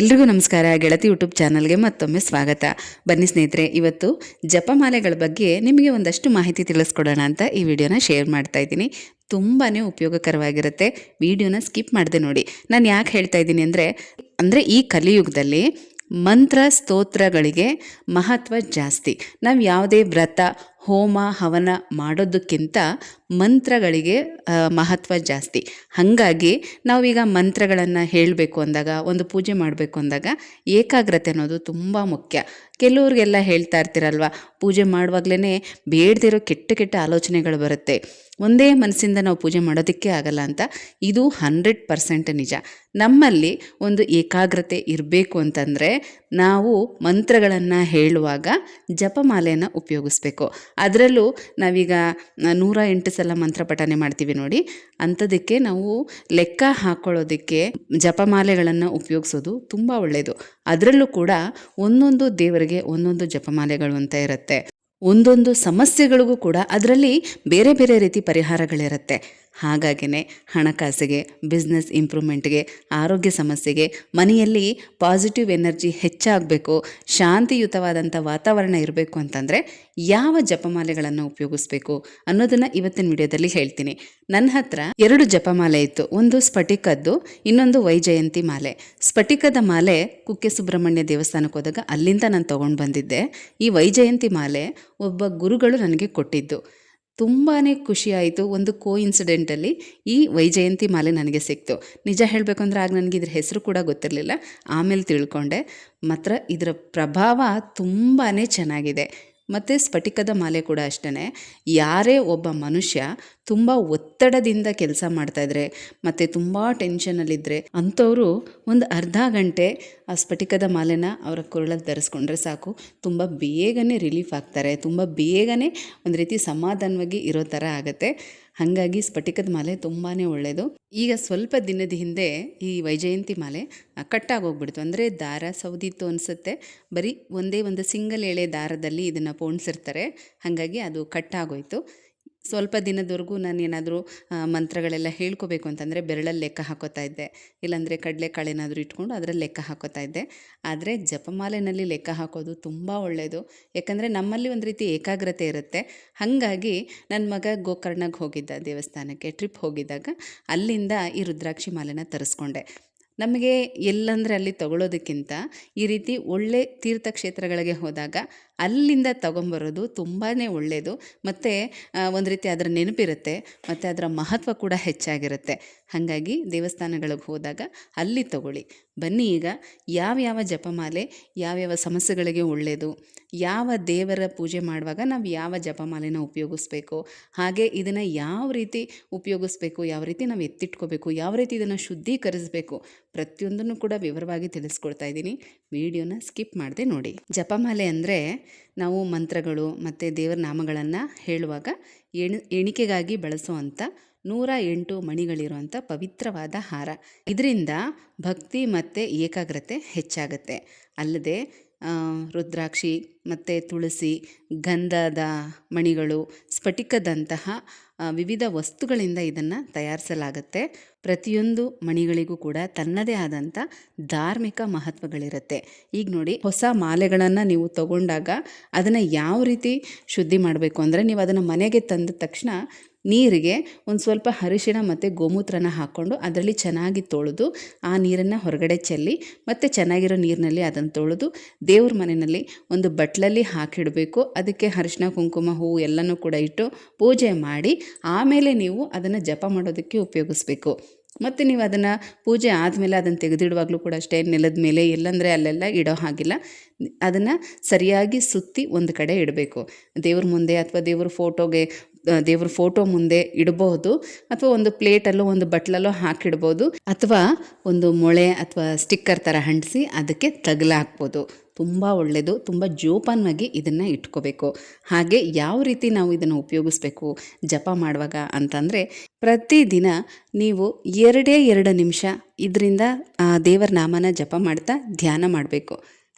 ಎಲ್ರಿಗೂ ನಮಸ್ಕಾರ. ಗೆಳತಿ ಯೂಟ್ಯೂಬ್ ಚಾನಲ್ಗೆ ಮತ್ತೊಮ್ಮೆ ಸ್ವಾಗತ. ಬನ್ನಿ ಸ್ನೇಹಿತರೆ, ಇವತ್ತು ಜಪಮಾಲೆಗಳ ಬಗ್ಗೆ ನಿಮಗೆ ಒಂದಷ್ಟು ಮಾಹಿತಿ ತಿಳಿಸ್ಕೊಡೋಣ ಅಂತ ಈ ವಿಡಿಯೋನ ಶೇರ್ ಮಾಡ್ತಾ ಇದ್ದೀನಿ. ತುಂಬಾ ಉಪಯೋಗಕರವಾಗಿರುತ್ತೆ. ವಿಡಿಯೋನ ಸ್ಕಿಪ್ ಮಾಡದೆ ನೋಡಿ. ನಾನು ಯಾಕೆ ಹೇಳ್ತಾ ಇದ್ದೀನಿ ಅಂದರೆ ಅಂದರೆ ಈ ಕಲಿಯುಗದಲ್ಲಿ ಮಂತ್ರ ಸ್ತೋತ್ರಗಳಿಗೆ ಮಹತ್ವ ಜಾಸ್ತಿ. ನಾವು ಯಾವುದೇ ವ್ರತ ಹೋಮ, ಹವನ ಮಾಡೋದಕ್ಕಿಂತ ಮಂತ್ರಗಳಿಗೆ ಮಹತ್ವ ಜಾಸ್ತಿ. ಹಾಗಾಗಿ ನಾವೀಗ ಮಂತ್ರಗಳನ್ನು ಹೇಳಬೇಕು ಅಂದಾಗ, ಒಂದು ಪೂಜೆ ಮಾಡಬೇಕು ಅಂದಾಗ ಏಕಾಗ್ರತೆ ಅನ್ನೋದು ತುಂಬ ಮುಖ್ಯ. ಕೆಲವ್ರಿಗೆಲ್ಲ ಹೇಳ್ತಾ ಇರ್ತೀರಲ್ವ, ಪೂಜೆ ಮಾಡುವಾಗಲೇ ಬೇಡದಿರೋ ಕೆಟ್ಟ ಕೆಟ್ಟ ಆಲೋಚನೆಗಳು ಬರುತ್ತೆ. ಒಂದೇ ಮನಸ್ಸಿಂದ ನಾವು ಪೂಜೆ ಮಾಡೋದಕ್ಕೆ ಆಗಲ್ಲ ಅಂತ ಇದು ಹಂಡ್ರೆಡ್ ಪರ್ಸೆಂಟ್ ನಿಜ. ನಮ್ಮಲ್ಲಿ ಒಂದು ಏಕಾಗ್ರತೆ ಇರಬೇಕು ಅಂತಂದರೆ ನಾವು ಮಂತ್ರಗಳನ್ನು ಹೇಳುವಾಗ ಜಪಮಾಲೆಯನ್ನು ಉಪಯೋಗಿಸ್ಬೇಕು. ಅದರಲ್ಲೂ ನಾವೀಗ ನೂರ ಎಂಟು ಸಲ ಮಂತ್ರ ಪಠನೆ ಮಾಡ್ತೀವಿ ನೋಡಿ. ಅಂಥದಕ್ಕೆ ನಾವು ಲೆಕ್ಕ ಹಾಕ್ಕೊಳ್ಳೋದಕ್ಕೆ ಜಪಮಾಲೆಗಳನ್ನು ಉಪಯೋಗಿಸೋದು ತುಂಬ ಒಳ್ಳೆಯದು ಅದರಲ್ಲೂ ಕೂಡ ಒಂದೊಂದು ದೇವರಿಗೆ ಒಂದೊಂದು ಜಪಮಾಲೆಗಳು ಅಂತ ಇರುತ್ತೆ. ಒಂದೊಂದು ಸಮಸ್ಯೆಗಳಿಗೂ ಕೂಡ ಅದರಲ್ಲಿ ಬೇರೆ ಬೇರೆ ರೀತಿ ಪರಿಹಾರಗಳಿರುತ್ತೆ. ಹಾಗಾಗಿನೇ ಹಣಕಾಸಿಗೆ ಬಿಸ್ನೆಸ್ ಇಂಪ್ರೂವ್ಮೆಂಟ್ಗೆ ಆರೋಗ್ಯ ಸಮಸ್ಯೆಗೆ, ಮನೆಯಲ್ಲಿ ಪಾಸಿಟಿವ್ ಎನರ್ಜಿ ಹೆಚ್ಚಾಗಬೇಕು, ಶಾಂತಿಯುತವಾದಂಥ ವಾತಾವರಣ ಇರಬೇಕು ಅಂತಂದರೆ ಯಾವ ಜಪಮಾಲೆಗಳನ್ನು ಉಪಯೋಗಿಸ್ಬೇಕು ಅನ್ನೋದನ್ನು ಇವತ್ತಿನ ವಿಡಿಯೋದಲ್ಲಿ ಹೇಳ್ತೀನಿ. ನನ್ನ ಹತ್ರ ಎರಡು ಜಪಮಾಲೆ ಇತ್ತು. ಒಂದು ಸ್ಫಟಿಕದ್ದು, ಇನ್ನೊಂದು ವೈಜಯಂತಿ ಮಾಲೆ. ಸ್ಫಟಿಕದ ಮಾಲೆ ಕುಕ್ಕೆ ಸುಬ್ರಹ್ಮಣ್ಯ ದೇವಸ್ಥಾನಕ್ಕೆ ಹೋದಾಗ ಅಲ್ಲಿಂದ ನಾನು ತೊಗೊಂಡು ಬಂದಿದ್ದೆ. ಈ ವೈಜಯಂತಿ ಮಾಲೆ ಒಬ್ಬ ಗುರುಗಳು ನನಗೆ ಕೊಟ್ಟಿದ್ದು. ತುಂಬಾ ಖುಷಿಯಾಯಿತು ಒಂದು ಕೋ ಇನ್ಸಿಡೆಂಟಲ್ಲಿ ಈ ವೈಜಯಂತಿ ಮಾಲೆ ನನಗೆ ಸಿಕ್ತು. ನಿಜ ಹೇಳಬೇಕು ಅಂದರೆ ಆಗ ನನಗೆ ಇದ್ರ ಹೆಸರು ಕೂಡ ಗೊತ್ತಿರಲಿಲ್ಲ. ಆಮೇಲೆ ತಿಳ್ಕೊಂಡೆ. ಮಾತ್ರ ಇದರ ಪ್ರಭಾವ ತುಂಬಾ ಚೆನ್ನಾಗಿದೆ. ಮತ್ತು ಸ್ಫಟಿಕದ ಮಾಲೆ ಕೂಡ ಅಷ್ಟೇ ಯಾರೇ ಒಬ್ಬ ಮನುಷ್ಯ ತುಂಬ ಒತ್ತಡದಿಂದ ಕೆಲಸ ಮಾಡ್ತಾಯಿದ್ರೆ ಮತ್ತು ತುಂಬ ಟೆನ್ಷನಲ್ಲಿದ್ದರೆ ಅಂಥವರು ಒಂದು ಅರ್ಧ ಗಂಟೆ ಆ ಸ್ಫಟಿಕದ ಮಾಲೆನ ಅವರ ಕೊರಳಲ್ಲಿ ಧರಿಸ್ಕೊಂಡ್ರೆ ಸಾಕು. ತುಂಬ ಬೇಗನೆ ರಿಲೀಫ್ ಆಗ್ತಾರೆ. ತುಂಬ ಬೇಗನೆ ಒಂದು ರೀತಿ ಸಮಾಧಾನವಾಗಿ ಇರೋ ಥರ ಆಗುತ್ತೆ. ಹಾಗಾಗಿ ಸ್ಫಟಿಕದ ಮಾಲೆ ತುಂಬಾ ಒಳ್ಳೆಯದು ಈಗ ಸ್ವಲ್ಪ ದಿನದ ಹಿಂದೆ ಈ ವೈಜಯಂತಿ ಮಾಲೆ ಕಟ್ಟಾಗೋಗ್ಬಿಡ್ತು. ಅಂದರೆ ದಾರ ಸೌದಿತ್ತು ಅನಿಸುತ್ತೆ. ಬರೀ ಒಂದೇ ಒಂದು ಸಿಂಗಲ್ ಎಳೆ ದಾರದಲ್ಲಿ ಇದನ್ನು ಪೋಣಿಸಿರ್ತಾರೆ. ಹಾಗಾಗಿ ಅದು ಕಟ್ಟಾಗೋಯ್ತು. ಸ್ವಲ್ಪ ದಿನದವರೆಗೂ ನಾನು ಏನಾದರೂ ಮಂತ್ರಗಳೆಲ್ಲ ಹೇಳ್ಕೋಬೇಕು ಅಂತಂದರೆ ಬೆರಳಲ್ಲಿ ಲೆಕ್ಕ ಹಾಕೋತಾ ಇದ್ದೆ. ಇಲ್ಲಾಂದರೆ ಕಡಲೆಕಾಳು ಏನಾದರೂ ಇಟ್ಕೊಂಡು ಅದರಲ್ಲಿ ಲೆಕ್ಕ ಹಾಕೋತಾ ಇದ್ದೆ. ಆದರೆ ಜಪಮಾಲೆನಲ್ಲಿ ಲೆಕ್ಕ ಹಾಕೋದು ತುಂಬ ಒಳ್ಳೆಯದು ಯಾಕಂದರೆ ನಮ್ಮಲ್ಲಿ ಒಂದು ರೀತಿ ಏಕಾಗ್ರತೆ ಇರುತ್ತೆ. ಹಾಗಾಗಿ ನನ್ನ ಮಗ ಗೋಕರ್ಣಗೆ ಹೋಗಿದ್ದ ದೇವಸ್ಥಾನಕ್ಕೆ, ಟ್ರಿಪ್ ಹೋಗಿದ್ದಾಗ ಅಲ್ಲಿಂದ ಈ ರುದ್ರಾಕ್ಷಿ ಮಾಲೆನ ತರಿಸ್ಕೊಂಡೆ. ನಮಗೆ ಎಲ್ಲಂದರೆ ಅಲ್ಲಿ ತಗೊಳ್ಳೋದಕ್ಕಿಂತ ಈ ರೀತಿ ಒಳ್ಳೆ ತೀರ್ಥಕ್ಷೇತ್ರಗಳಿಗೆ ಹೋದಾಗ ಅಲ್ಲಿಂದ ತಗೊಂಬರೋದು ತುಂಬಾ ಒಳ್ಳೆಯದು ಮತ್ತು ಒಂದು ರೀತಿ ಅದರ ನೆನಪಿರುತ್ತೆ, ಮತ್ತು ಅದರ ಮಹತ್ವ ಕೂಡ ಹೆಚ್ಚಾಗಿರುತ್ತೆ. ಹಾಗಾಗಿ ದೇವಸ್ಥಾನಗಳಿಗೆ ಹೋದಾಗ ಅಲ್ಲಿ ತಗೊಳ್ಳಿ. ಬನ್ನಿ ಈಗ, ಯಾವ್ಯಾವ ಜಪಮಾಲೆ, ಯಾವ್ಯಾವ ಸಮಸ್ಯೆಗಳಿಗೆ ಒಳ್ಳೆಯದು ಯಾವ ದೇವರ ಪೂಜೆ ಮಾಡುವಾಗ ನಾವು ಯಾವ ಜಪಮಾಲೆನ ಉಪಯೋಗಿಸ್ಬೇಕು, ಹಾಗೆ ಇದನ್ನು ಯಾವ ರೀತಿ ಉಪಯೋಗಿಸ್ಬೇಕು, ಯಾವ ರೀತಿ ನಾವು ಎತ್ತಿಟ್ಕೋಬೇಕು, ಯಾವ ರೀತಿ ಇದನ್ನು ಶುದ್ಧೀಕರಿಸಬೇಕು ಪ್ರತಿಯೊಂದನ್ನು ಕೂಡ ವಿವರವಾಗಿ ತಿಳಿಸ್ಕೊಳ್ತಾ ಇದ್ದೀನಿ. ವಿಡಿಯೋನ ಸ್ಕಿಪ್ ಮಾಡದೆ ನೋಡಿ. ಜಪಮಾಲೆ ಅಂದರೆ ನಾವು ಮಂತ್ರಗಳು ಮತ್ತು ದೇವರ ನಾಮಗಳನ್ನು ಹೇಳುವಾಗ ಎಣಿ ಎಣಿಕೆಗಾಗಿ ಬಳಸುವಂಥ ನೂರ ಎಂಟು ಮಣಿಗಳಿರುವಂಥ ಪವಿತ್ರವಾದ ಹಾರ. ಇದರಿಂದ ಭಕ್ತಿ ಮತ್ತು ಏಕಾಗ್ರತೆ ಹೆಚ್ಚಾಗುತ್ತೆ. ಅಲ್ಲದೆ ರುದ್ರಾಕ್ಷಿ ಮತ್ತು ತುಳಸಿ, ಗಂಧದ ಮಣಿಗಳು, ಸ್ಫಟಿಕದಂತಹ ವಿವಿಧ ವಸ್ತುಗಳಿಂದ ಇದನ್ನು ತಯಾರಿಸಲಾಗುತ್ತೆ. ಪ್ರತಿಯೊಂದು ಮಣಿಗಳಿಗೂ ಕೂಡ ತನ್ನದೇ ಆದಂಥ ಧಾರ್ಮಿಕ ಮಹತ್ವಗಳಿರುತ್ತೆ. ಈಗ ನೋಡಿ, ಹೊಸ ಮಾಲೆಗಳನ್ನು ನೀವು ತಗೊಂಡಾಗ ಅದನ್ನು ಯಾವ ರೀತಿ ಶುದ್ಧಿ ಮಾಡಬೇಕು ಅಂದರೆ ನೀವು ಅದನ್ನು ಮನೆಗೆ ತಂದ ತಕ್ಷಣ ನೀರಿಗೆ ಒಂದು ಸ್ವಲ್ಪ ಅರಿಶಿಣ ಮತ್ತು ಗೋಮೂತ್ರನ ಹಾಕ್ಕೊಂಡು ಅದರಲ್ಲಿ ಚೆನ್ನಾಗಿ ತೊಳೆದು ಆ ನೀರನ್ನು ಹೊರಗಡೆ ಚೆಲ್ಲಿ ಮತ್ತು ಚೆನ್ನಾಗಿರೋ ನೀರಿನಲ್ಲಿ ಅದನ್ನು ತೊಳೆದು ದೇವ್ರ ಮನೆಯಲ್ಲಿ ಒಂದು ಬಟ್ಲಲ್ಲಿ ಹಾಕಿಡಬೇಕು. ಅದಕ್ಕೆ ಅರಿಶಿಣ, ಕುಂಕುಮ, ಹೂವು ಎಲ್ಲನೂ ಕೂಡ ಇಟ್ಟು ಪೂಜೆ ಮಾಡಿ ಆಮೇಲೆ ನೀವು ಅದನ್ನು ಜಪ ಮಾಡೋದಕ್ಕೆ ಉಪಯೋಗಿಸ್ಬೇಕು. ಮತ್ತು ನೀವು ಅದನ್ನು ಪೂಜೆ ಆದಮೇಲೆ ಅದನ್ನು ತೆಗೆದಿಡುವಾಗಲೂ ಕೂಡ ಅಷ್ಟೇ, ನೆಲದ ಮೇಲೆ ಎಲ್ಲಂದರೆ ಅಲ್ಲೆಲ್ಲ ಇಡೋ ಹಾಗಿಲ್ಲ. ಅದನ್ನು ಸರಿಯಾಗಿ ಸುತ್ತಿ ಒಂದು ಕಡೆ ಇಡಬೇಕು. ದೇವ್ರ ಮುಂದೆ ಅಥವಾ ದೇವ್ರ ಫೋಟೋಗೆ ದೇವ್ರ ಫೋಟೋ ಮುಂದೆ ಇಡಬಹುದು ಅಥವಾ ಒಂದು ಪ್ಲೇಟಲ್ಲೋ ಒಂದು ಬಟ್ಲಲ್ಲೋ ಹಾಕಿಡ್ಬೋದು ಅಥವಾ ಒಂದು ಮೊಳೆ ಅಥವಾ ಸ್ಟಿಕ್ಕರ್ ಥರ ಅಂಟಿಸಿ ಅದಕ್ಕೆ ತಗಲ ಹಾಕ್ಬೋದು. ತುಂಬ ಒಳ್ಳೆಯದು ತುಂಬ ಜೋಪಾನವಾಗಿ ಇದನ್ನು ಇಟ್ಕೋಬೇಕು. ಹಾಗೆ ಯಾವ ರೀತಿ ನಾವು ಇದನ್ನು ಉಪಯೋಗಿಸ್ಬೇಕು, ಜಪ ಮಾಡುವಾಗ ಅಂತಂದರೆ ಪ್ರತಿದಿನ ನೀವು ಎರಡೇ ಎರಡು ನಿಮಿಷ ಇದರಿಂದ ದೇವರ ನಾಮನ ಜಪ ಮಾಡ್ತಾ ಧ್ಯಾನ ಮಾಡಬೇಕು.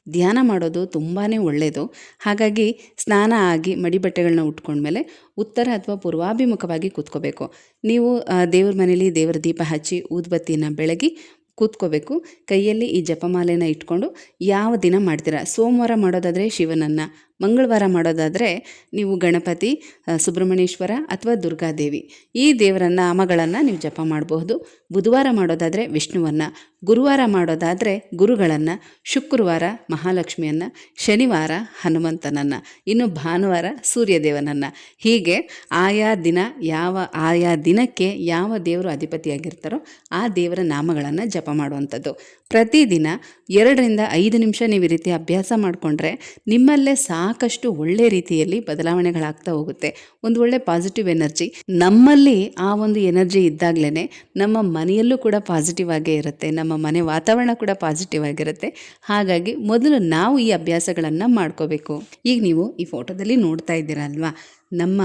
ಧ್ಯಾನ ಮಾಡೋದು ತುಂಬಾ ಒಳ್ಳೆಯದು ಹಾಗಾಗಿ ಸ್ನಾನ ಆಗಿ ಮಡಿ ಬಟ್ಟೆಗಳನ್ನ ಉಟ್ಕೊಂಡ್ಮೇಲೆ ಉತ್ತರ ಅಥವಾ ಪೂರ್ವಾಭಿಮುಖವಾಗಿ ಕೂತ್ಕೋಬೇಕು. ನೀವು ದೇವ್ರ ಮನೇಲಿ ದೇವರ ದೀಪ ಹಚ್ಚಿ ಊದ್ಬತ್ತಿನ ಬೆಳಗಿ ಕೂತ್ಕೋಬೇಕು. ಕೈಯಲ್ಲಿ ಈ ಜಪಮಾಲೆನ ಇಟ್ಕೊಂಡು ಯಾವ ದಿನ ಮಾಡ್ತೀರಾ? ಸೋಮವಾರ ಮಾಡೋದಾದರೆ ಶಿವನನ್ನು ಮಂಗಳವಾರ ಮಾಡೋದಾದರೆ ನೀವು ಗಣಪತಿ ಸುಬ್ರಹ್ಮಣ್ಯೇಶ್ವರ ಅಥವಾ ದುರ್ಗಾದೇವಿ. ಈ ದೇವರ ನಾಮಗಳನ್ನು ನೀವು ಜಪ ಮಾಡಬಹುದು. ಬುಧವಾರ ಮಾಡೋದಾದರೆ ವಿಷ್ಣುವನ್ನು. ಗುರುವಾರ ಮಾಡೋದಾದರೆ ಗುರುಗಳನ್ನು. ಶುಕ್ರವಾರ ಮಹಾಲಕ್ಷ್ಮಿಯನ್ನು. ಶನಿವಾರ ಹನುಮಂತನನ್ನು. ಇನ್ನು ಭಾನುವಾರ ಸೂರ್ಯದೇವನನ್ನು. ಹೀಗೆ ಆಯಾ ದಿನ ಯಾವ, ಆಯಾ ದಿನಕ್ಕೆ ಯಾವ ದೇವರು ಅಧಿಪತಿಯಾಗಿರ್ತಾರೋ ಆ ದೇವರ ನಾಮಗಳನ್ನು ಜಪ ಮಾಡುವಂಥದ್ದು. ಪ್ರತಿದಿನ ಎರಡರಿಂದ ಐದು ನಿಮಿಷ ನೀವು ಈ ರೀತಿ ಅಭ್ಯಾಸ ಮಾಡಿಕೊಂಡ್ರೆ ನಿಮ್ಮಲ್ಲೇ ಸಾಕಷ್ಟು ಒಳ್ಳೆ ರೀತಿಯಲ್ಲಿ ಬದಲಾವಣೆಗಳಾಗ್ತಾ ಹೋಗುತ್ತೆ. ಒಂದು ಒಳ್ಳೆ ಪಾಸಿಟಿವ್ ಎನರ್ಜಿ ನಮ್ಮಲ್ಲಿ ಆ ಒಂದು ಎನರ್ಜಿ ಇದ್ದಾಗಲೇ ನಮ್ಮ ಮನೆಯಲ್ಲೂ ಕೂಡ ಪಾಸಿಟಿವ್ ಆಗೇ ಇರುತ್ತೆ. ನಮ್ಮ ಮನೆ ವಾತಾವರಣ ಕೂಡ ಪಾಸಿಟಿವ್ ಆಗಿರುತ್ತೆ. ಹಾಗಾಗಿ ಮೊದಲು ನಾವು ಈ ಅಭ್ಯಾಸಗಳನ್ನು ಮಾಡ್ಕೋಬೇಕು. ಈಗ ನೀವು ಈ ಫೋಟೋದಲ್ಲಿ ನೋಡ್ತಾ ಇದ್ದೀರಲ್ವಾ? ನಮ್ಮ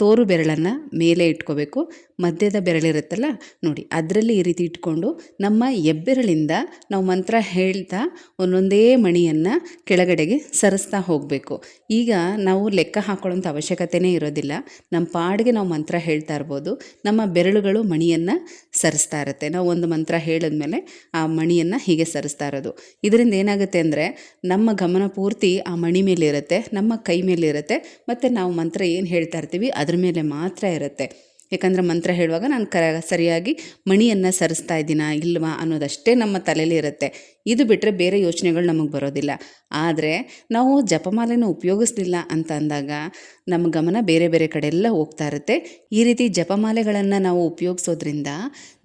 ತೋರು ಬೆರಳನ್ನು ಮೇಲೆ ಇಟ್ಕೋಬೇಕು. ಮಧ್ಯದ ಬೆರಳಿರುತ್ತಲ್ಲ ನೋಡಿ, ಅದರಲ್ಲಿ ಈ ರೀತಿ ಇಟ್ಕೊಂಡು ನಮ್ಮ ಹೆಬ್ಬೆರಳಿಂದ ನಾವು ಮಂತ್ರ ಹೇಳ್ತಾ ಒಂದೊಂದೇ ಮಣಿಯನ್ನು ಕೆಳಗಡೆಗೆ ಸರಿಸ್ತಾ ಹೋಗಬೇಕು. ಈಗ ನಾವು ಲೆಕ್ಕ ಹಾಕೊಳ್ಳೋಂಥ ಅವಶ್ಯಕತೆನೇ ಇರೋದಿಲ್ಲ. ನಮ್ಮ ಪಾಡಿಗೆ ನಾವು ಮಂತ್ರ ಹೇಳ್ತಾ ಇರ್ಬೋದು. ನಮ್ಮ ಬೆರಳುಗಳು ಮಣಿಯನ್ನು ಸರಿಸ್ತಾ ಇರುತ್ತೆ. ನಾವು ಒಂದು ಮಂತ್ರ ಹೇಳಿದ್ಮೇಲೆ ಆ ಮಣಿಯನ್ನು ಹೀಗೆ ಸರಿಸ್ತಾ ಇರೋದು. ಇದರಿಂದ ಏನಾಗುತ್ತೆ ಅಂದರೆ, ನಮ್ಮ ಗಮನ ಪೂರ್ತಿ ಆ ಮಣಿ ಮೇಲೆ ಇರುತ್ತೆ ನಮ್ಮ ಕೈ ಮೇಲೆ ಇರುತ್ತೆ ಮತ್ತು ನಾವು ಮಂತ್ರ ಏನು ಹೇಳ್ತಾ ಇರ್ತೀವಿ ಅದ್ರ ಮೇಲೆ ಮಾತ್ರ ಇರುತ್ತೆ. ಯಾಕಂದರೆ ಮಂತ್ರ ಹೇಳುವಾಗ ನಾನು ಕರ, ಸರಿಯಾಗಿ ಮಣಿಯನ್ನು ಸರಿಸ್ತಾ ಇದ್ದೀನಾ ಇಲ್ವಾ ಅನ್ನೋದಷ್ಟೇ ನಮ್ಮ ತಲೆಯಲ್ಲಿ ಇರುತ್ತೆ. ಇದು ಬಿಟ್ಟರೆ ಬೇರೆ ಯೋಚನೆಗಳು ನಮಗೆ ಬರೋದಿಲ್ಲ. ಆದರೆ ನಾವು ಜಪಮಾಲೆನ ಉಪಯೋಗಿಸ್ಲಿಲ್ಲ ಅಂತ ಅಂದಾಗ ನಮ್ಮ ಗಮನ ಬೇರೆ ಬೇರೆ ಕಡೆ ಎಲ್ಲ ಹೋಗ್ತಾ ಇರುತ್ತೆ. ಈ ರೀತಿ ಜಪಮಾಲೆಗಳನ್ನು ನಾವು ಉಪಯೋಗಿಸೋದ್ರಿಂದ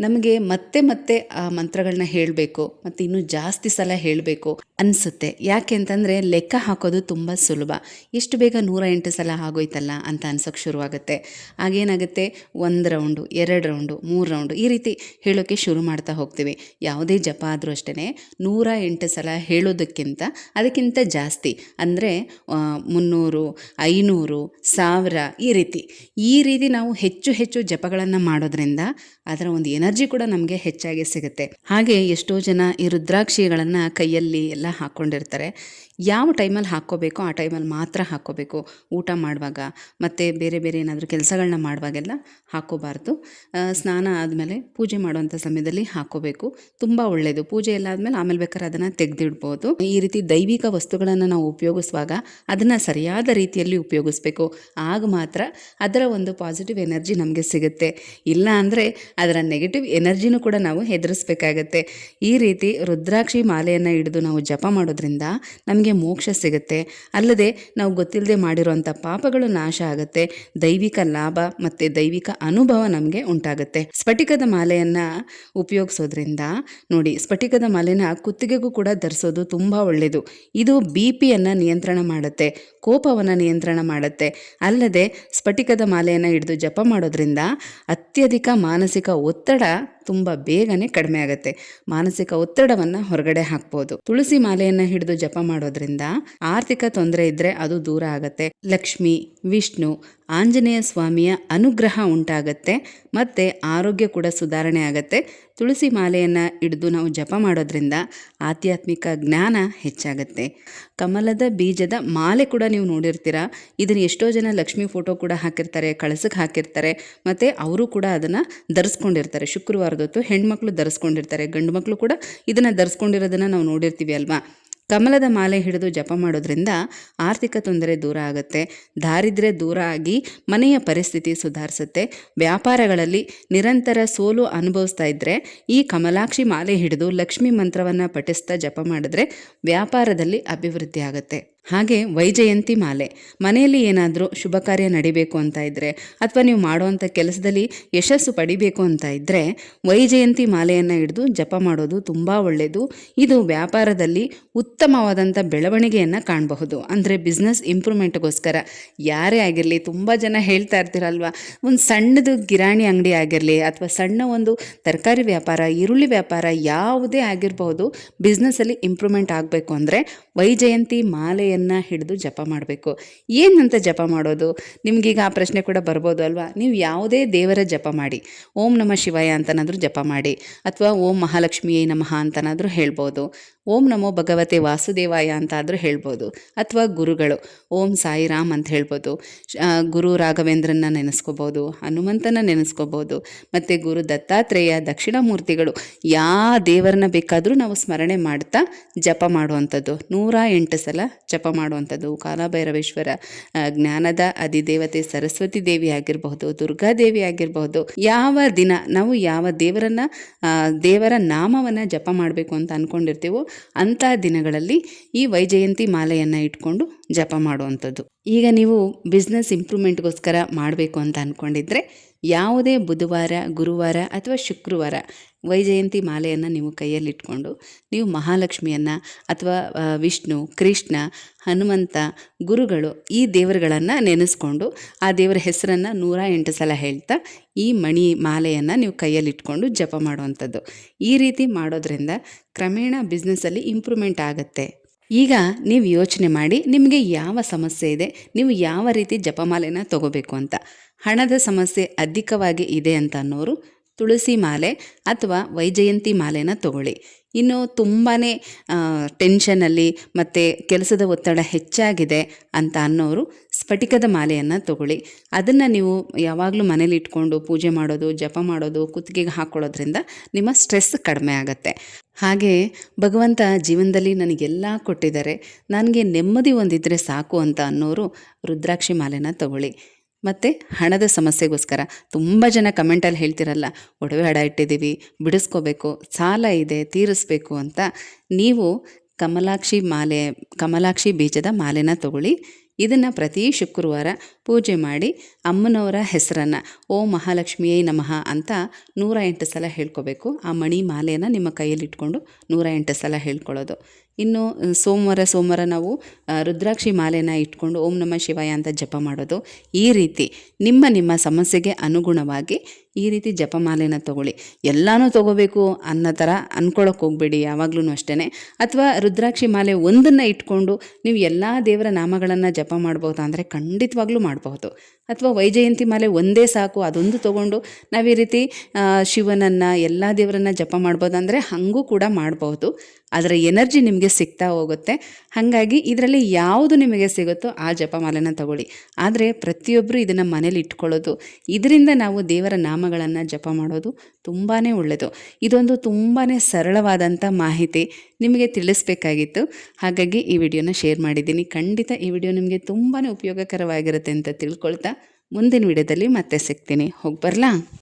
ನಮಗೆ ಮತ್ತೆ ಮತ್ತೆ ಆ ಮಂತ್ರಗಳನ್ನ ಹೇಳಬೇಕು, ಮತ್ತು ಇನ್ನೂ ಜಾಸ್ತಿ ಸಲ ಹೇಳಬೇಕು ಅನಿಸುತ್ತೆ. ಯಾಕೆ ಅಂತಂದರೆ ಲೆಕ್ಕ ಹಾಕೋದು ತುಂಬ ಸುಲಭ. ಎಷ್ಟು ಬೇಗ ನೂರ ಎಂಟು ಸಲ ಆಗೋಯ್ತಲ್ಲ ಅಂತ ಅನ್ಸೋಕ್ಕೆ ಶುರುವಾಗುತ್ತೆ. ಆಗೇನಾಗುತ್ತೆ ಒಂದು ರೌಂಡು, ಎರಡು ರೌಂಡು, ಮೂರು ರೌಂಡು ಈ ರೀತಿ ಹೇಳೋಕ್ಕೆ ಶುರು ಮಾಡ್ತಾ ಹೋಗ್ತೀವಿ. ಯಾವುದೇ ಜಪ ಆದರೂ ಅಷ್ಟೇ ನೂರ ಎಂಟು ಸಲ ಹೇಳೋದಕ್ಕಿಂತ ಅದಕ್ಕಿಂತ ಜಾಸ್ತಿ. ಅಂದರೆ ಮುನ್ನೂರು, ಐನೂರು, ಸಾವಿರ ಈ ರೀತಿ. ಈ ರೀತಿ ನಾವು ಹೆಚ್ಚು ಹೆಚ್ಚು ಜಪಗಳನ್ನು ಮಾಡೋದ್ರಿಂದ ಅದರ ಒಂದು ಎನರ್ಜಿ ಕೂಡ ನಮಗೆ ಹೆಚ್ಚಾಗಿ ಸಿಗುತ್ತೆ. ಹಾಗೆ ಎಷ್ಟೋ ಜನ ಈ ರುದ್ರಾಕ್ಷಿಗಳನ್ನು ಕೈಯಲ್ಲಿ ಎಲ್ಲ ಹಾಕ್ಕೊಂಡಿರ್ತಾರೆ ಯಾವ ಟೈಮಲ್ಲಿ ಹಾಕ್ಕೋಬೇಕೋ ಆ ಟೈಮಲ್ಲಿ ಮಾತ್ರ ಹಾಕ್ಕೋಬೇಕು. ಊಟ ಮಾಡುವಾಗ ಮತ್ತು ಬೇರೆ ಬೇರೆ ಏನಾದರೂ ಕೆಲಸಗಳನ್ನ ಮಾಡುವಾಗೆಲ್ಲ ಹಾಕ್ಕೋಬಾರ್ದು. ಸ್ನಾನ ಆದಮೇಲೆ ಪೂಜೆ ಮಾಡುವಂಥ ಸಮಯದಲ್ಲಿ ಹಾಕ್ಕೋಬೇಕು. ತುಂಬ ಒಳ್ಳೆಯದು ಪೂಜೆ ಎಲ್ಲ ಆದಮೇಲೆ ಆಮೇಲೆ ಬೇಕಾದ್ರೆ ಅದನ್ನು ತೆಗೆದಿಡ್ಬೋದು. ಈ ರೀತಿ ದೈವಿಕ ವಸ್ತುಗಳನ್ನು ನಾವು ಉಪಯೋಗಿಸುವಾಗ ಅದನ್ನು ಸರಿಯಾದ ರೀತಿಯಲ್ಲಿ ಉಪಯೋಗಿಸ್ಬೇಕು. ಆಗ ಮಾತ್ರ ಅದರ ಒಂದು ಪಾಸಿಟಿವ್ ಎನರ್ಜಿ ನಮಗೆ ಸಿಗುತ್ತೆ. ಇಲ್ಲ ಅಂದರೆ ಅದರ ನೆಗೆಟಿವ್ ಎನರ್ಜಿನೂ ಕೂಡ ನಾವು ಹೆದರಿಸ್ಬೇಕಾಗತ್ತೆ. ಈ ರೀತಿ ರುದ್ರಾಕ್ಷಿ ಮಾಲೆಯನ್ನು ಹಿಡಿದು ನಾವು ಜಪ ಮಾಡೋದ್ರಿಂದ ನಮಗೆ ಮೋಕ್ಷ ಸಿಗುತ್ತೆ. ಅಲ್ಲದೆ ನಾವು ಗೊತ್ತಿಲ್ಲದೆ ಮಾಡಿರುವಂಥ ಪಾಪಗಳು ನಾಶ ಆಗುತ್ತೆ. ದೈವಿಕ ಲಾಭ ಮತ್ತು ದೈವಿಕ ಅನುಭವ ನಮಗೆ ಉಂಟಾಗುತ್ತೆ. ಸ್ಫಟಿಕದ ಮಾಲೆಯನ್ನು ಉಪಯೋಗಿಸೋದ್ರಿಂದ ನೋಡಿ, ಸ್ಫಟಿಕದ ಮಾಲೆನ ಕುತ್ತಿಗೆಗೂ ಕೂಡ ಧರಿಸೋದು ತುಂಬ ಒಳ್ಳೆಯದು ಇದು ಬಿ ಪಿಯನ್ನು ನಿಯಂತ್ರಣ ಮಾಡುತ್ತೆ. ಕೋಪವನ್ನು ನಿಯಂತ್ರಣ ಮಾಡುತ್ತೆ. ಅಲ್ಲದೆ ಸ್ಫಟಿಕದ ಮಾಲೆಯನ್ನು ಹಿಡಿದು ಜಪ ಮಾಡೋದ್ರಿಂದ ಅತ್ಯಧಿಕ ಮಾನಸಿಕ ಒತ್ತಡ ತುಂಬ ಬೇಗನೆ ಕಡಿಮೆ ಆಗುತ್ತೆ. ಮಾನಸಿಕ ಒತ್ತಡವನ್ನು ಹೊರಗಡೆ ಹಾಕ್ಬೋದು. ತುಳಸಿ ಮಾಲೆಯನ್ನು ಹಿಡಿದು ಜಪ ಮಾಡೋದ್ರಿಂದ ಆರ್ಥಿಕ ತೊಂದರೆ ಇದ್ರೆ ಅದು ದೂರ ಆಗತ್ತೆ. ಲಕ್ಷ್ಮಿ, ವಿಷ್ಣು, ಆಂಜನೇಯ ಸ್ವಾಮಿಯ ಅನುಗ್ರಹ ಉಂಟಾಗತ್ತೆ ಮತ್ತು ಆರೋಗ್ಯ ಕೂಡ ಸುಧಾರಣೆ ಆಗತ್ತೆ. ತುಳಸಿ ಮಾಲೆಯನ್ನು ಹಿಡಿದು ನಾವು ಜಪ ಮಾಡೋದ್ರಿಂದ ಆಧ್ಯಾತ್ಮಿಕ ಜ್ಞಾನ ಹೆಚ್ಚಾಗತ್ತೆ. ಕಮಲದ ಬೀಜದ ಮಾಲೆ ಕೂಡ ನೀವು ನೋಡಿರ್ತೀರ? ಇದನ್ನು ಎಷ್ಟೋ ಜನ ಲಕ್ಷ್ಮಿ ಫೋಟೋ ಕೂಡ ಹಾಕಿರ್ತಾರೆ ಕಳಸಕ್ಕೆ ಹಾಕಿರ್ತಾರೆ ಮತ್ತು ಅವರು ಕೂಡ ಅದನ್ನು ಧರಿಸ್ಕೊಂಡಿರ್ತಾರೆ. ಶುಕ್ರವಾರದೊತ್ತು ಹೆಣ್ಮಕ್ಳು ಧರಿಸ್ಕೊಂಡಿರ್ತಾರೆ ಗಂಡು ಮಕ್ಕಳು ಕೂಡ ಇದನ್ನು ಧರಿಸ್ಕೊಂಡಿರೋದನ್ನು ನಾವು ನೋಡಿರ್ತೀವಿ ಅಲ್ವಾ? ಕಮಲದ ಮಾಲೆ ಹಿಡಿದು ಜಪ ಮಾಡೋದ್ರಿಂದ ಆರ್ಥಿಕ ತೊಂದರೆ ದೂರ ಆಗುತ್ತೆ. ದಾರಿದ್ರೆ ದೂರ ಆಗಿ ಮನೆಯ ಪರಿಸ್ಥಿತಿ ಸುಧಾರಿಸುತ್ತೆ. ವ್ಯಾಪಾರಗಳಲ್ಲಿ ನಿರಂತರ ಸೋಲು ಅನುಭವಿಸ್ತಾ ಇದ್ದರೆ ಈ ಕಮಲಾಕ್ಷಿ ಮಾಲೆ ಹಿಡಿದು ಲಕ್ಷ್ಮಿ ಮಂತ್ರವನ್ನು ಪಠಿಸ್ತಾ ಜಪ ಮಾಡಿದ್ರೆ ವ್ಯಾಪಾರದಲ್ಲಿ ಅಭಿವೃದ್ಧಿ ಆಗುತ್ತೆ. ಹಾಗೆ ವೈಜಯಂತಿ ಮಾಲೆ. ಮನೆಯಲ್ಲಿ ಏನಾದರೂ ಶುಭ ಕಾರ್ಯ ನಡಿಬೇಕು ಅಂತ ಇದ್ದರೆ ಅಥವಾ ನೀವು ಮಾಡುವಂಥ ಕೆಲಸದಲ್ಲಿ ಯಶಸ್ಸು ಪಡಿಬೇಕು ಅಂತ ಇದ್ದರೆ ವೈಜಯಂತಿ ಮಾಲೆಯನ್ನು ಹಿಡಿದು ಜಪ ಮಾಡೋದು ತುಂಬ ಒಳ್ಳೆಯದು ಇದು ವ್ಯಾಪಾರದಲ್ಲಿ ಉತ್ತಮವಾದಂಥ ಬೆಳವಣಿಗೆಯನ್ನು ಕಾಣಬಹುದು. ಅಂದರೆ ಬಿಸ್ನೆಸ್ ಇಂಪ್ರೂವ್ಮೆಂಟ್ಗೋಸ್ಕರ ಯಾರೇ ಆಗಿರಲಿ, ತುಂಬ ಜನ ಹೇಳ್ತಾ ಇರ್ತೀರಲ್ವ, ಒಂದು ಸಣ್ಣದು ಗಿರಾಣಿ ಅಂಗಡಿ ಆಗಿರಲಿ ಅಥವಾ ಸಣ್ಣ ಒಂದು ತರಕಾರಿ ವ್ಯಾಪಾರ, ಈರುಳ್ಳಿ ವ್ಯಾಪಾರ ಯಾವುದೇ ಆಗಿರಬಹುದು ಬಿಸ್ನೆಸ್ಸಲ್ಲಿ ಇಂಪ್ರೂವ್ಮೆಂಟ್ ಆಗಬೇಕು ಅಂದರೆ ವೈಜಯಂತಿ ಮಾಲೆ ಮಾಲೆಯನ್ನು ಹಿಡಿದು ಜಪ ಮಾಡಬೇಕು. ಏನಂತ ಜಪ ಮಾಡೋದು? ನಿಮಗೀಗ ಆ ಪ್ರಶ್ನೆ ಕೂಡ ಬರ್ಬೋದು ಅಲ್ವಾ? ನೀವು ಯಾವುದೇ ದೇವರ ಜಪ ಮಾಡಿ. ಓಂ ನಮ ಶಿವಾಯ ಅಂತನಾದರೂ ಜಪ ಮಾಡಿ. ಅಥವಾ ಓಂ ಮಹಾಲಕ್ಷ್ಮಿಯೇ ನಮಃ ಅಂತನಾದರೂ ಹೇಳ್ಬೋದು. ಓಂ ನಮೋ ಭಗವತೆ ವಾಸುದೇವಾಯ ಅಂತಾದರೂ ಹೇಳ್ಬೋದು. ಅಥವಾ ಗುರುಗಳು, ಓಂ ಸಾಯಿರಾಮ್ ಅಂತ ಹೇಳ್ಬೋದು. ಗುರು ರಾಘವೇಂದ್ರನ್ನ ನೆನೆಸ್ಕೋಬೋದು, ಹನುಮಂತನ ನೆನೆಸ್ಕೋಬೋದು, ಮತ್ತು ಗುರು ದತ್ತಾತ್ರೇಯ ದಕ್ಷಿಣಾಮೂರ್ತಿಗಳು ಯಾವ ದೇವರನ್ನ ಬೇಕಾದರೂ ನಾವು ಸ್ಮರಣೆ ಮಾಡ್ತಾ ಜಪ ಮಾಡುವಂಥದ್ದು. ನೂರ ಎಂಟು ಸಲ ಜಪ ಮಾಡುವಂಥದ್ದು, ಕಾಲಭೈರವೇಶ್ವರ ಜ್ಞಾನದ ಅಧಿದೇವತೆ ಸರಸ್ವತಿ ದೇವಿ ಆಗಿರಬಹುದು, ದುರ್ಗಾ ದೇವಿ ಆಗಿರಬಹುದು, ಯಾವ ದಿನ ನಾವು ಯಾವ ದೇವರನ್ನ ದೇವರ ನಾಮವನ್ನು ಜಪ ಮಾಡಬೇಕು ಅಂತ ಅಂದ್ಕೊಂಡಿರ್ತೀವೋ ಅಂಥ ದಿನಗಳಲ್ಲಿ ಈ ವೈಜಯಂತಿ ಮಾಲೆಯನ್ನು ಇಟ್ಕೊಂಡು ಜಪ ಮಾಡುವಂಥದ್ದು. ಈಗ ನೀವು ಬಿಸ್ನೆಸ್ ಇಂಪ್ರೂವ್ಮೆಂಟ್ಗೋಸ್ಕರ ಮಾಡಬೇಕು ಅಂತ ಅಂದ್ಕೊಂಡಿದ್ರೆ ಯಾವುದೇ ಬುಧವಾರ, ಗುರುವಾರ ಅಥವಾ ಶುಕ್ರವಾರ ವೈಜಯಂತಿ ಮಾಲೆಯನ್ನು ನೀವು ಕೈಯಲ್ಲಿಟ್ಕೊಂಡು ನೀವು ಮಹಾಲಕ್ಷ್ಮಿಯನ್ನು ಅಥವಾ ವಿಷ್ಣು, ಕೃಷ್ಣ, ಹನುಮಂತ, ಗುರುಗಳು ಈ ದೇವರುಗಳನ್ನು ನೆನೆಸ್ಕೊಂಡು ಆ ದೇವರ ಹೆಸರನ್ನು ನೂರ ಎಂಟು ಸಲ ಹೇಳ್ತಾ ಈ ಮಣಿ ಮಾಲೆಯನ್ನು ನೀವು ಕೈಯಲ್ಲಿಟ್ಕೊಂಡು ಜಪ ಮಾಡುವಂಥದ್ದು. ಈ ರೀತಿ ಮಾಡೋದ್ರಿಂದ ಕ್ರಮೇಣ ಬಿಸ್ನೆಸ್ಸಲ್ಲಿ ಇಂಪ್ರೂವ್ಮೆಂಟ್ ಆಗುತ್ತೆ. ಈಗ ನೀವು ಯೋಚನೆ ಮಾಡಿ ನಿಮಗೆ ಯಾವ ಸಮಸ್ಯೆ ಇದೆ, ನೀವು ಯಾವ ರೀತಿ ಜಪಮಾಲೆನ ತಗೋಬೇಕು ಅಂತ. ಹಣದ ಸಮಸ್ಯೆ ಅಧಿಕವಾಗಿ ಇದೆ ಅಂತ ಅನ್ನೋರು ತುಳಸಿ ಮಾಲೆ ಅಥವಾ ವೈಜಯಂತಿ ಮಾಲೆನ ತಗೊಳ್ಳಿ. ಇನ್ನು ತುಂಬಾ ಟೆನ್ಷನಲ್ಲಿ ಮತ್ತು ಕೆಲಸದ ಒತ್ತಡ ಹೆಚ್ಚಾಗಿದೆ ಅಂತ ಅನ್ನೋರು ಸ್ಫಟಿಕದ ಮಾಲೆಯನ್ನು ತಗೊಳ್ಳಿ. ಅದನ್ನು ನೀವು ಯಾವಾಗಲೂ ಮನೇಲಿ ಇಟ್ಕೊಂಡು ಪೂಜೆ ಮಾಡೋದು, ಜಪ ಮಾಡೋದು, ಕುತ್ತಿಗೆಗೆ ಹಾಕ್ಕೊಳ್ಳೋದ್ರಿಂದ ನಿಮ್ಮ ಸ್ಟ್ರೆಸ್ ಕಡಿಮೆ ಆಗುತ್ತೆ. ಹಾಗೆ ಭಗವಂತ ಜೀವನದಲ್ಲಿ ನನಗೆಲ್ಲ ಕೊಟ್ಟಿದ್ದಾರೆ. ನನಗೆ ನೆಮ್ಮದಿ ಒಂದಿದ್ದರೆ ಸಾಕು ಅಂತ ಅನ್ನೋರು ರುದ್ರಾಕ್ಷಿ ಮಾಲೆನ ತಗೊಳ್ಳಿ. ಮತ್ತು ಹಣದ ಸಮಸ್ಯೆಗೋಸ್ಕರ ತುಂಬ ಜನ ಕಮೆಂಟಲ್ಲಿ ಹೇಳ್ತಿರಲ್ಲ, ಒಡವೆ ಹಡ ಇಟ್ಟಿದ್ದೀವಿ, ಬಿಡಿಸ್ಕೋಬೇಕು, ಸಾಲ ಇದೆ, ತೀರಿಸ್ಬೇಕು ಅಂತ. ನೀವು ಕಮಲಾಕ್ಷಿ ಮಾಲೆ, ಕಮಲಾಕ್ಷಿ ಬೀಜದ ಮಾಲೆನ ತಗೊಳ್ಳಿ. ಇದನ್ನು ಪ್ರತಿ ಶುಕ್ರವಾರ ಪೂಜೆ ಮಾಡಿ ಅಮ್ಮನವರ ಹೆಸರನ್ನು ಓ ಮಹಾಲಕ್ಷ್ಮಿಯೇ ನಮಃ ಅಂತ ನೂರ ಎಂಟು ಸಲ ಹೇಳ್ಕೋಬೇಕು. ಆ ಮಣಿ ಮಾಲೆಯನ್ನು ನಿಮ್ಮ ಕೈಯಲ್ಲಿ ಇಟ್ಕೊಂಡು ನೂರ ಎಂಟು ಸಲ ಹೇಳ್ಕೊಳ್ಳೋದು. ಇನ್ನು ಸೋಮವಾರ ಸೋಮವಾರ ನಾವು ರುದ್ರಾಕ್ಷಿ ಮಾಲೆನ ಇಟ್ಕೊಂಡು ಓಂ ನಮ ಶಿವಾಯ ಅಂತ ಜಪ ಮಾಡೋದು. ಈ ರೀತಿ ನಿಮ್ಮ ನಿಮ್ಮ ಸಮಸ್ಯೆಗೆ ಅನುಗುಣವಾಗಿ ಈ ರೀತಿ ಜಪಮಾಲೆನ ತಗೊಳ್ಳಿ. ಎಲ್ಲನೂ ತಗೋಬೇಕು ಅನ್ನೋ ಥರ ಅಂದ್ಕೊಳ್ಳೋಕೆ ಹೋಗ್ಬೇಡಿ ಯಾವಾಗ್ಲೂ ಅಷ್ಟೇ ಅಥವಾ ರುದ್ರಾಕ್ಷಿ ಮಾಲೆ ಒಂದನ್ನು ಇಟ್ಕೊಂಡು ನೀವು ಎಲ್ಲ ದೇವರ ನಾಮಗಳನ್ನು ಜಪ ಮಾಡ್ಬೋದು ಅಂದರೆ ಖಂಡಿತವಾಗ್ಲೂ ಮಾಡಬಹುದು. ಅಥವಾ ವೈಜಯಂತಿ ಮಾಲೆ ಒಂದೇ ಸಾಕು, ಅದೊಂದು ತಗೊಂಡು ನಾವು ಈ ರೀತಿ ಶಿವನನ್ನು, ಎಲ್ಲ ದೇವರನ್ನ ಜಪ ಮಾಡ್ಬೋದು ಅಂದರೆ ಹಾಗೂ ಕೂಡ ಮಾಡಬಹುದು. ಅದರ ಎನರ್ಜಿ ನಿಮಗೆ ಸಿಗ್ತಾ ಹೋಗುತ್ತೆ. ಹಾಗಾಗಿ ಇದರಲ್ಲಿ ಯಾವುದು ನಿಮಗೆ ಸಿಗುತ್ತೋ ಆ ಜಪಮಾಲೆನ ತಗೊಳ್ಳಿ. ಆದರೆ ಪ್ರತಿಯೊಬ್ಬರು ಇದನ್ನು ಮನೇಲಿ ಇಟ್ಕೊಳ್ಳೋದು, ಇದರಿಂದ ನಾವು ದೇವರ ನಾಮಗಳನ್ನು ಜಪ ಮಾಡೋದು ತುಂಬಾ ಒಳ್ಳೆಯದು ಇದೊಂದು ತುಂಬಾ ಸರಳವಾದಂಥ ಮಾಹಿತಿ ನಿಮಗೆ ತಿಳಿಸ್ಬೇಕಾಗಿತ್ತು. ಹಾಗಾಗಿ ಈ ವಿಡಿಯೋನ ಶೇರ್ ಮಾಡಿದ್ದೀನಿ. ಖಂಡಿತ ಈ ವಿಡಿಯೋ ನಿಮಗೆ ತುಂಬಾ ಉಪಯೋಗಕರವಾಗಿರುತ್ತೆ ಅಂತ ತಿಳ್ಕೊಳ್ತಾ ಮುಂದಿನ ವಿಡಿಯೋದಲ್ಲಿ ಮತ್ತೆ ಸಿಗ್ತೀನಿ. ಹೋಗಿ ಬರಲಾ?